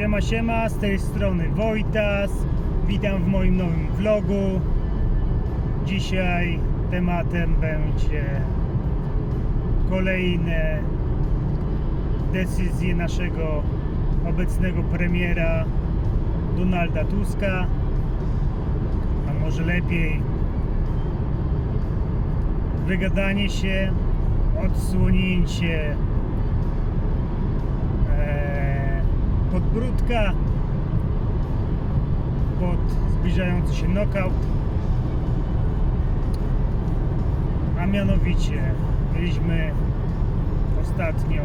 Siema, siema, z tej strony Wojtas. Witam w moim nowym vlogu. Dzisiaj tematem będzie kolejne decyzje naszego obecnego premiera Donalda Tuska. A może lepiej wygadanie się, odsłonięcie podbródka pod zbliżający się knockout. A mianowicie mieliśmy ostatnio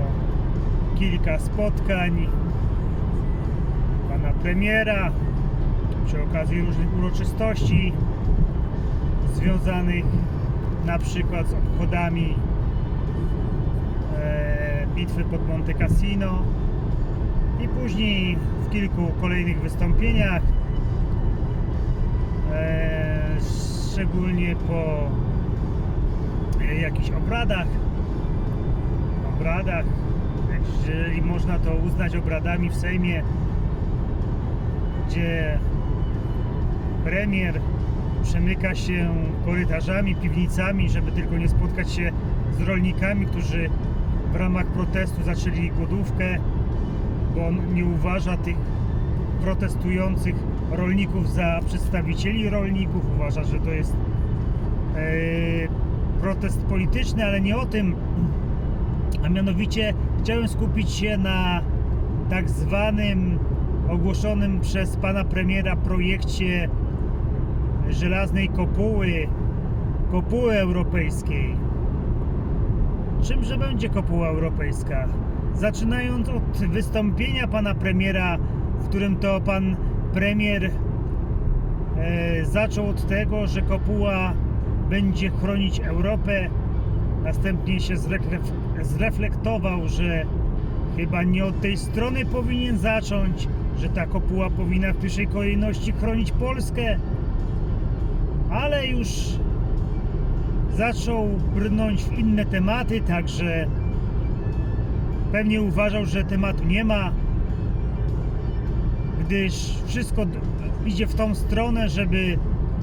kilka spotkań pana premiera przy okazji różnych uroczystości związanych na przykład z obchodami e, bitwy pod Monte Cassino i później w kilku kolejnych wystąpieniach e, szczególnie po e, jakichś obradach obradach jeżeli można to uznać obradami w Sejmie gdzie premier przemyka się korytarzami, piwnicami, żeby tylko nie spotkać się z rolnikami, którzy w ramach protestu zaczęli głodówkę, bo on nie uważa tych protestujących rolników za przedstawicieli rolników, uważa, że to jest e, protest polityczny, ale nie o tym, a mianowicie chciałem skupić się na tak zwanym ogłoszonym przez pana premiera projekcie żelaznej kopuły, kopuły europejskiej. Czymże będzie kopuła europejska? Zaczynając od wystąpienia pana premiera, w którym to pan premier e, zaczął od tego, że kopuła będzie chronić Europę. Następnie się zreflek- zreflektował, że chyba nie od tej strony powinien zacząć, że ta kopuła powinna w pierwszej kolejności chronić Polskę, ale już zaczął brnąć w inne tematy, także pewnie uważał, że tematu nie ma, gdyż wszystko idzie w tą stronę, żeby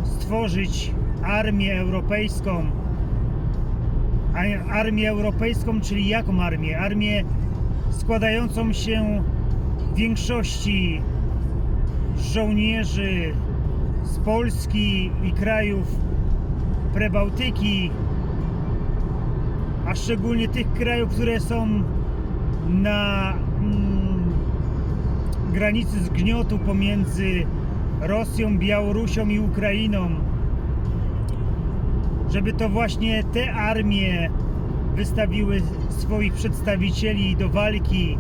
stworzyć armię europejską. Armię europejską, czyli jaką armię? Armię składającą się w większości żołnierzy z Polski i krajów Prebałtyki, a szczególnie tych krajów, które są na mm, granicy zgniotu pomiędzy Rosją, Białorusią i Ukrainą. Żeby to właśnie te armie wystawiły swoich przedstawicieli do walki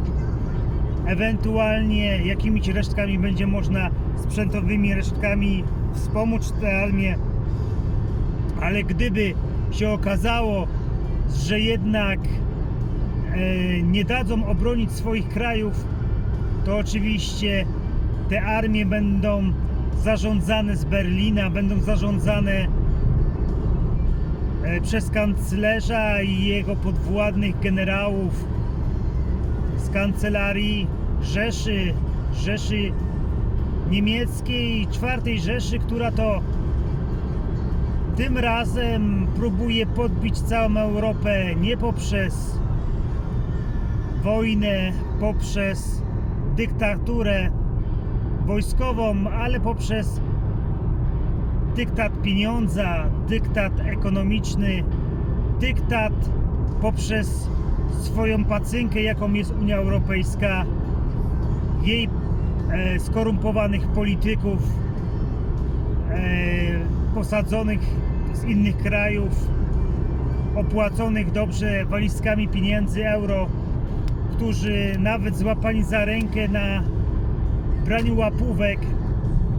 ewentualnie jakimiś resztkami będzie można sprzętowymi resztkami wspomóc tę armię ale gdyby się okazało, że jednak nie dadzą obronić swoich krajów, to oczywiście te armie będą zarządzane z Berlina, będą zarządzane e, przez kanclerza i jego podwładnych generałów z kancelarii Rzeszy, Rzeszy Niemieckiej, czwartej Rzeszy, która to tym razem próbuje podbić całą Europę nie poprzez wojnę, poprzez dyktaturę wojskową, ale poprzez dyktat pieniądza, dyktat ekonomiczny, dyktat poprzez swoją pacynkę, jaką jest Unia Europejska, jej e, skorumpowanych polityków, e, posadzonych z innych krajów, opłaconych dobrze walizkami pieniędzy euro, którzy nawet złapani za rękę na braniu łapówek,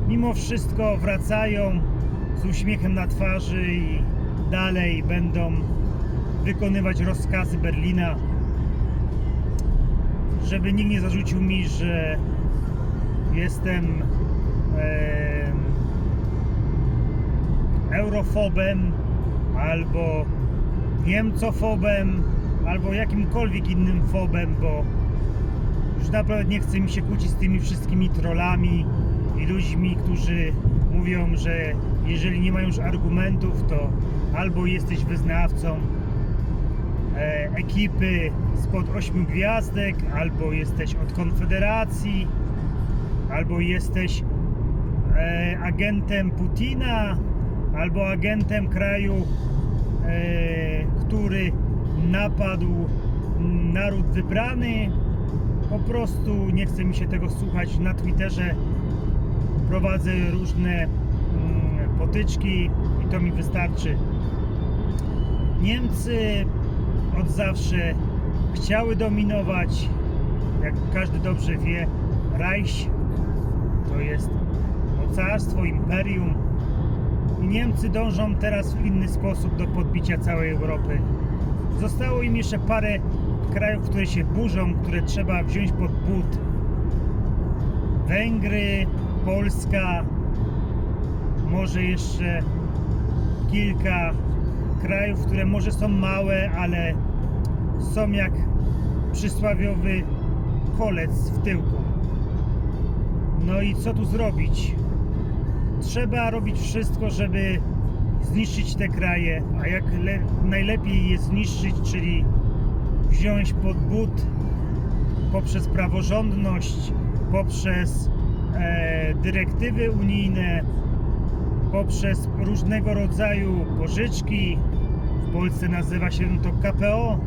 mimo wszystko wracają z uśmiechem na twarzy i dalej będą wykonywać rozkazy Berlina, żeby nikt nie zarzucił mi, że jestem em, eurofobem albo niemcofobem albo jakimkolwiek innym fobem, bo Już naprawdę nie chce mi się kłócić z tymi wszystkimi trollami i ludźmi, którzy mówią, że jeżeli nie mają już argumentów, to albo jesteś wyznawcą e, ekipy spod ośmiu gwiazdek, albo jesteś od Konfederacji, albo jesteś e, agentem Putina, albo agentem kraju, e, który napadł naród wybrany. Po prostu nie chce mi się tego słuchać. Na Twitterze prowadzę różne mm, potyczki i to mi wystarczy. Niemcy od zawsze chciały dominować, jak każdy dobrze wie, Reich to jest mocarstwo, imperium. I Niemcy dążą teraz w inny sposób do podbicia całej Europy. Zostało im jeszcze parę krajów, które się burzą, które trzeba wziąć pod but. Węgry, Polska, może jeszcze kilka krajów, które może są małe, ale są jak przysławiowy kolec w tyłku. No i co tu zrobić? Trzeba robić wszystko, żeby zniszczyć te kraje, a jak le- najlepiej je zniszczyć, czyli wziąć pod but poprzez praworządność, poprzez e, dyrektywy unijne, poprzez różnego rodzaju pożyczki. W Polsce nazywa się to KPO.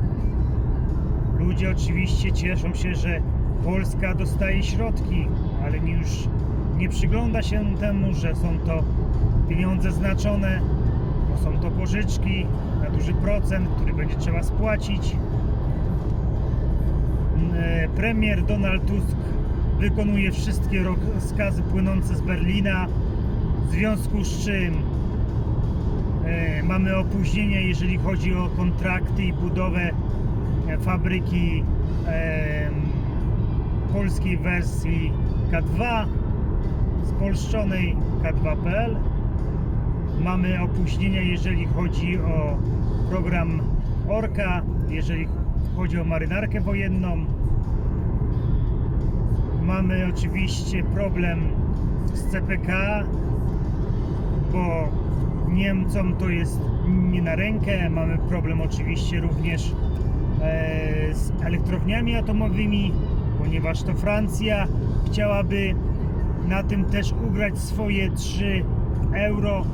Ludzie oczywiście cieszą się, że Polska dostaje środki, ale już nie przygląda się temu, że są to pieniądze znaczone, są to pożyczki na duży procent, który będzie trzeba spłacić. E, Premier Donald Tusk wykonuje wszystkie rozkazy płynące z Berlina, w związku z czym e, mamy opóźnienia, jeżeli chodzi o kontrakty i budowę e, fabryki polskiej wersji K2 spolszczonej K2.pl. Mamy opóźnienia, jeżeli chodzi o program Orka, jeżeli chodzi o marynarkę wojenną. Mamy oczywiście problem z CPK, bo Niemcom to jest nie na rękę. Mamy problem oczywiście również e, z elektrowniami atomowymi, ponieważ to Francja chciałaby na tym też ugrać swoje 3 euro.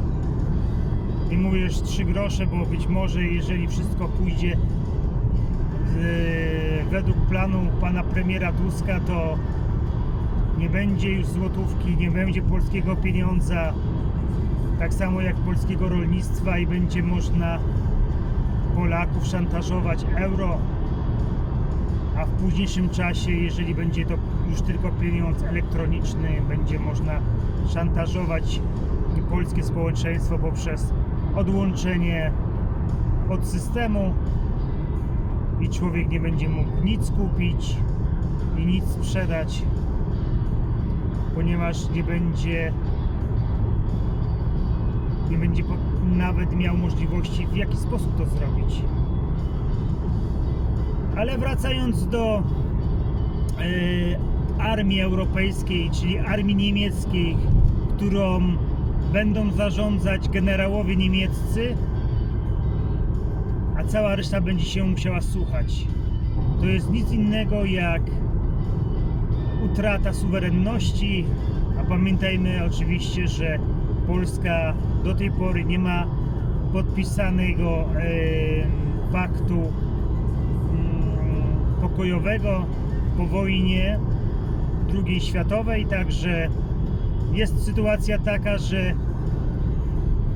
Już 3 grosze, bo być może jeżeli wszystko pójdzie z, według planu pana premiera Tuska, to nie będzie już złotówki, nie będzie polskiego pieniądza, tak samo jak polskiego rolnictwa i będzie można Polaków szantażować euro, a w późniejszym czasie, jeżeli będzie to już tylko pieniądz elektroniczny, będzie można szantażować polskie społeczeństwo poprzez odłączenie od systemu i człowiek nie będzie mógł nic kupić i nic sprzedać, ponieważ nie będzie nie będzie nawet miał możliwości w jaki sposób to zrobić. Ale wracając do e, armii europejskiej, czyli armii niemieckiej, którą będą zarządzać generałowie niemieccy, a cała reszta będzie się musiała słuchać. To jest nic innego jak utrata suwerenności, a pamiętajmy oczywiście, że Polska do tej pory nie ma podpisanego e, paktu mm, pokojowego po wojnie II światowej, także jest sytuacja taka, że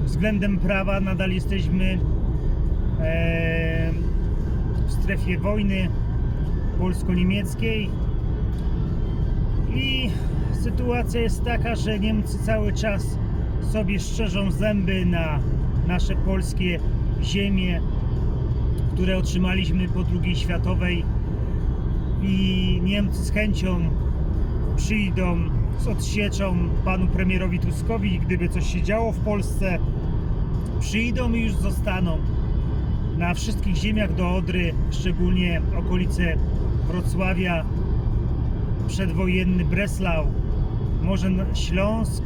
względem prawa nadal jesteśmy e, w strefie wojny polsko-niemieckiej. I sytuacja jest taka, że Niemcy cały czas sobie szczerzą zęby na nasze polskie ziemie, które otrzymaliśmy po II światowej. I Niemcy z chęcią przyjdą z odsieczą panu premierowi Tuskowi, gdyby coś się działo w Polsce, przyjdą i już zostaną. Na wszystkich ziemiach do Odry, szczególnie okolice Wrocławia, przedwojenny Breslau, może Śląsk,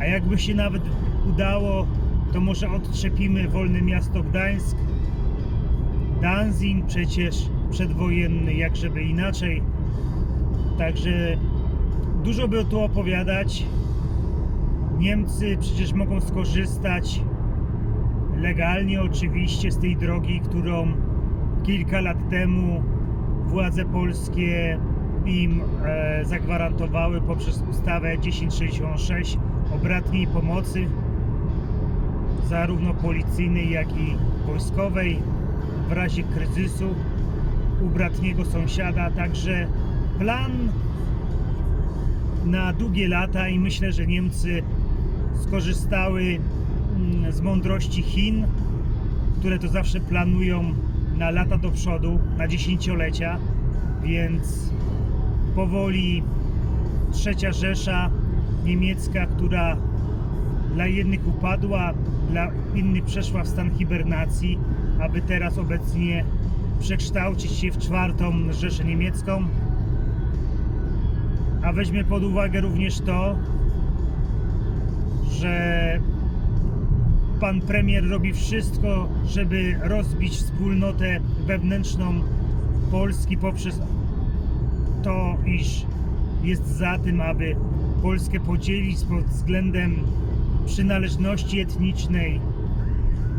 a jakby się nawet udało, to może odczepimy wolne miasto Gdańsk, Danzig przecież przedwojenny, jak żeby inaczej. Także dużo by tu opowiadać. Niemcy przecież mogą skorzystać legalnie oczywiście z tej drogi, którą kilka lat temu władze polskie im e, zagwarantowały poprzez ustawę 1066 o bratniej pomocy zarówno policyjnej, jak i wojskowej w razie kryzysu u bratniego sąsiada. Także plan na długie lata i myślę, że Niemcy skorzystały mm, z mądrości Chin, które to zawsze planują na lata do przodu, na dziesięciolecia, więc powoli trzecia Rzesza niemiecka, która dla jednych upadła, dla innych przeszła w stan hibernacji, aby teraz obecnie przekształcić się w czwartą Rzeszę niemiecką. A weźmie pod uwagę również to, że pan premier robi wszystko, żeby rozbić wspólnotę wewnętrzną Polski poprzez to, iż jest za tym, aby Polskę podzielić pod względem przynależności etnicznej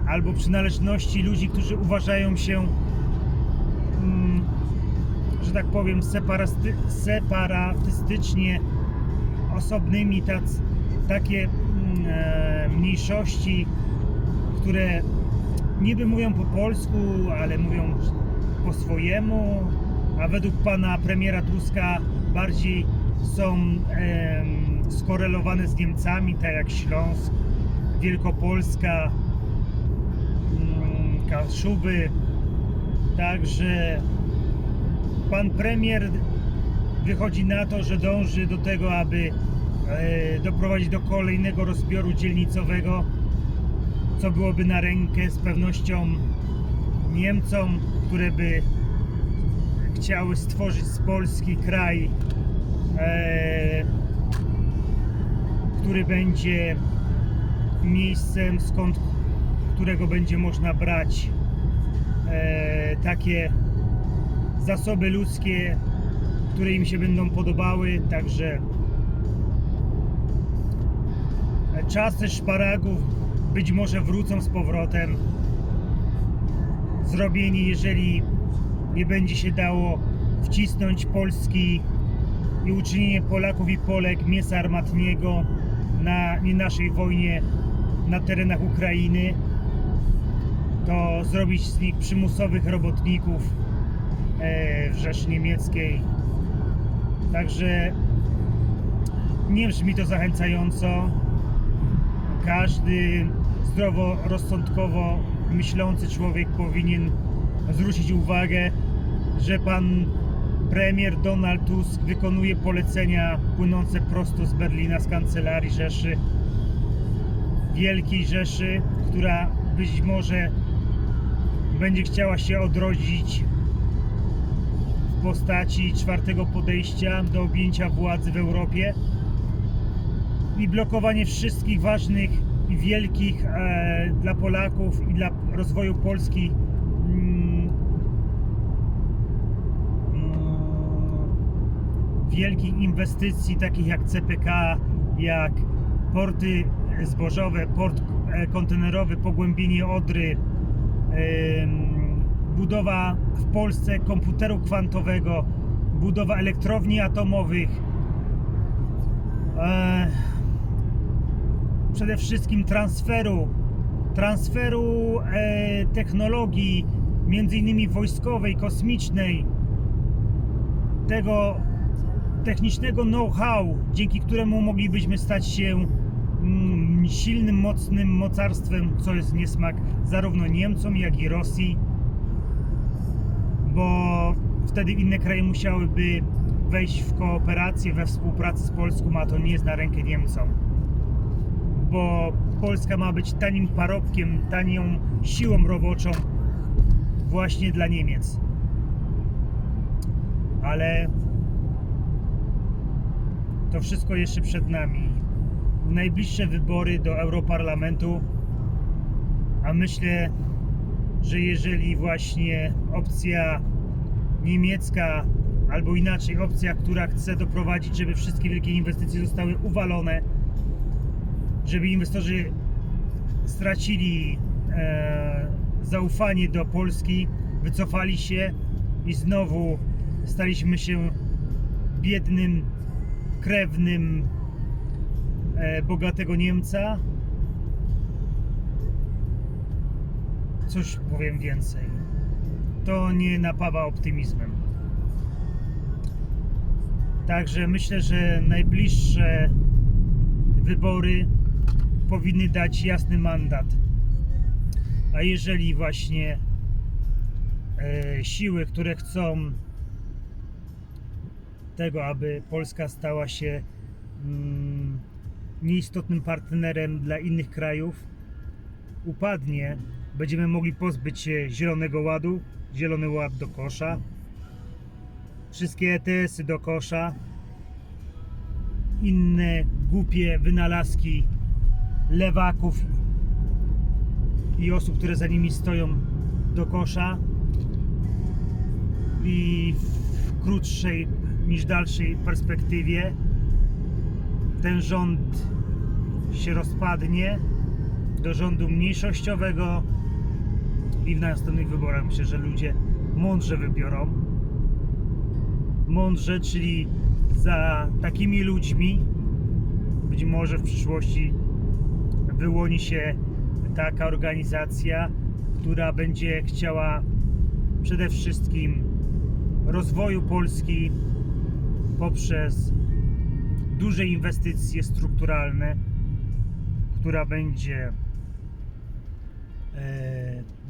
albo przynależności ludzi, którzy uważają się, że tak powiem, separasty, separatystycznie osobnymi, tac, takie mm, e, mniejszości, które niby mówią po polsku, ale mówią po swojemu, a według pana premiera Tuska bardziej są em, skorelowane z Niemcami, tak jak Śląsk, Wielkopolska, mm, Kaszuby. Także pan premier wychodzi na to, że dąży do tego, aby e, doprowadzić do kolejnego rozbioru dzielnicowego, co byłoby na rękę z pewnością Niemcom, które by chciały stworzyć z Polski kraj, e, który będzie miejscem, skąd którego będzie można brać e, takie zasoby ludzkie, które im się będą podobały. Także czasy szparagów być może wrócą z powrotem. Zrobieni, jeżeli nie będzie się dało wcisnąć Polski i uczynienie Polaków i Polek mięsa armatniego na nie naszej wojnie na terenach Ukrainy, to zrobić z nich przymusowych robotników w Rzeszy Niemieckiej. Także nie brzmi to zachęcająco. Każdy zdroworozsądkowo myślący człowiek powinien zwrócić uwagę, że pan premier Donald Tusk wykonuje polecenia płynące prosto z Berlina, z kancelarii Rzeszy, Wielkiej Rzeszy, która być może będzie chciała się odrodzić w postaci czwartego podejścia do objęcia władzy w Europie i blokowanie wszystkich ważnych i wielkich e, dla Polaków i dla rozwoju Polski mm, mm, wielkich inwestycji takich jak CPK, jak porty zbożowe, port e, kontenerowy, pogłębienie Odry, budowa w Polsce komputeru kwantowego, budowa elektrowni atomowych, e, przede wszystkim transferu, transferu e, technologii, między innymi wojskowej, kosmicznej, tego technicznego know-how, dzięki któremu moglibyśmy stać się mm, silnym, mocnym mocarstwem, co jest niesmak zarówno Niemcom, jak i Rosji, bo wtedy inne kraje musiałyby wejść w kooperację, we współpracę z Polską, a to nie jest na rękę Niemcom bo Polska ma być tanim parobkiem, tanią siłą roboczą właśnie dla Niemiec. Ale To wszystko jeszcze przed nami. Najbliższe wybory do Europarlamentu, a myślę, że jeżeli właśnie opcja niemiecka, albo inaczej opcja, która chce doprowadzić, żeby wszystkie wielkie inwestycje zostały uwalone, żeby inwestorzy stracili e, zaufanie do Polski, wycofali się i znowu staliśmy się biednym, krewnym e, bogatego Niemca. Cóż powiem więcej. To nie napawa optymizmem. Także myślę, że najbliższe wybory powinny dać jasny mandat. A jeżeli właśnie e, siły, które chcą tego, aby Polska stała się mm, nieistotnym partnerem dla innych krajów, upadnie, będziemy mogli pozbyć się Zielonego Ładu, Zielony Ład do kosza, wszystkie ETS-y do kosza, inne głupie wynalazki lewaków i osób, które za nimi stoją do kosza. I w krótszej niż dalszej perspektywie ten rząd się rozpadnie do rządu mniejszościowego i w następnych wyborach myślę, że ludzie mądrze wybiorą. Mądrze, czyli za takimi ludźmi być może w przyszłości wyłoni się taka organizacja, która będzie chciała przede wszystkim rozwoju Polski poprzez duże inwestycje strukturalne, która będzie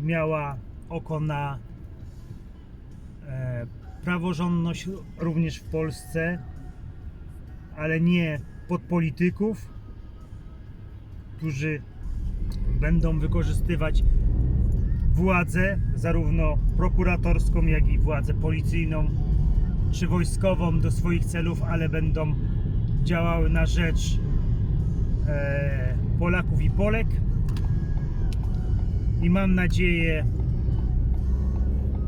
miała oko na e, praworządność również w Polsce, ale nie pod polityków, którzy będą wykorzystywać władzę, zarówno prokuratorską, jak i władzę policyjną czy wojskową do swoich celów, ale będą działały na rzecz e, Polaków i Polek. I mam nadzieję,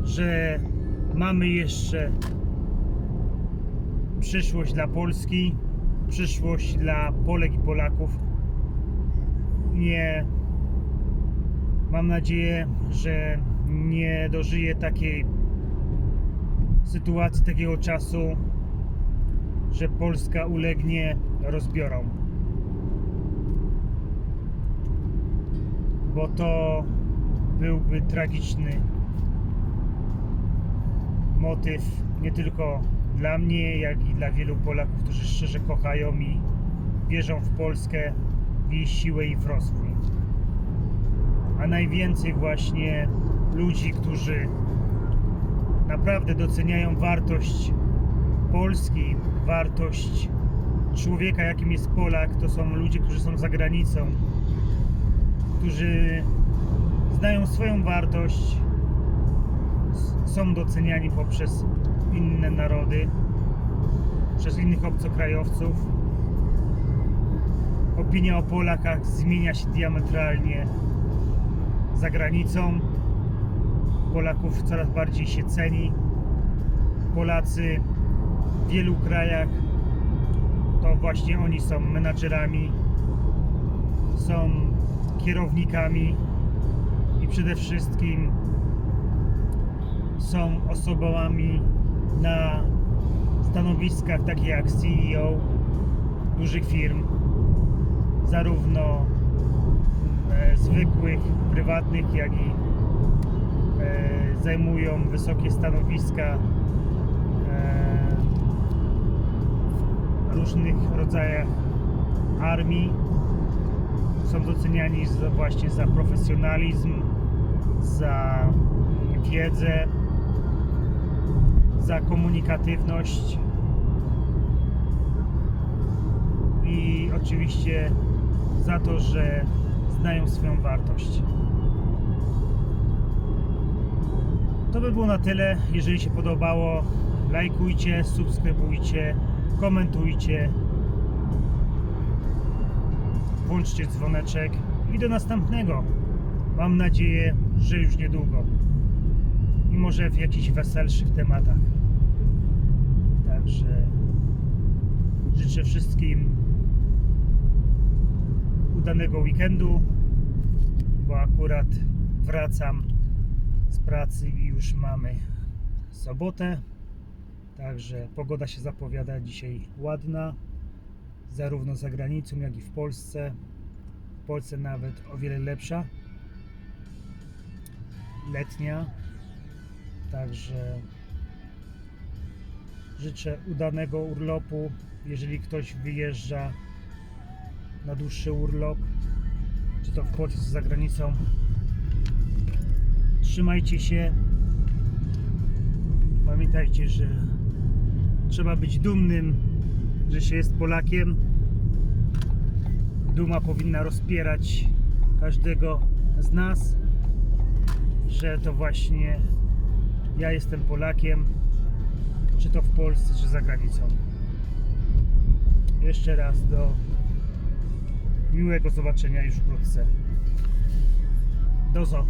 że mamy jeszcze przyszłość dla Polski, przyszłość dla Polek i Polaków. Nie mam nadzieję, że nie dożyję takiej sytuacji, takiego czasu, że Polska ulegnie rozbiorom. Bo to byłby tragiczny motyw nie tylko dla mnie, jak i dla wielu Polaków, którzy szczerze kochają i wierzą w Polskę, w jej siłę i w rozwój. A najwięcej właśnie ludzi, którzy naprawdę doceniają wartość Polski, wartość człowieka, jakim jest Polak, to są ludzie, którzy są za granicą, którzy znają swoją wartość, są doceniani poprzez inne narody, przez innych obcokrajowców. Opinia o Polakach zmienia się diametralnie za granicą. Polaków coraz bardziej się ceni. Polacy w wielu krajach to właśnie oni są menadżerami, są kierownikami przede wszystkim są osobami na stanowiskach takich jak CEO dużych firm, zarówno e, zwykłych, prywatnych, jak i e, zajmują wysokie stanowiska e, w różnych rodzajach armii. Są doceniani właśnie za profesjonalizm, za wiedzę, za komunikatywność i oczywiście za to, że znają swoją wartość. To by było na tyle. Jeżeli się podobało, lajkujcie, subskrybujcie, komentujcie włączcie dzwoneczek i do następnego. Mam nadzieję, że już niedługo. I może w jakichś weselszych tematach. Także życzę wszystkim udanego weekendu, bo akurat wracam z pracy i już mamy sobotę. Także pogoda się zapowiada dzisiaj ładna, zarówno za granicą, jak i w Polsce. W Polsce nawet o wiele lepsza. Letnia. Także życzę udanego urlopu. Jeżeli ktoś wyjeżdża na dłuższy urlop, czy to w Polsce, czy za granicą, trzymajcie się. Pamiętajcie, że trzeba być dumnym, że się jest Polakiem. Duma powinna rozpierać każdego z nas, że to właśnie ja jestem Polakiem, czy to w Polsce, czy za granicą. Jeszcze raz do miłego zobaczenia już wkrótce. Do zo.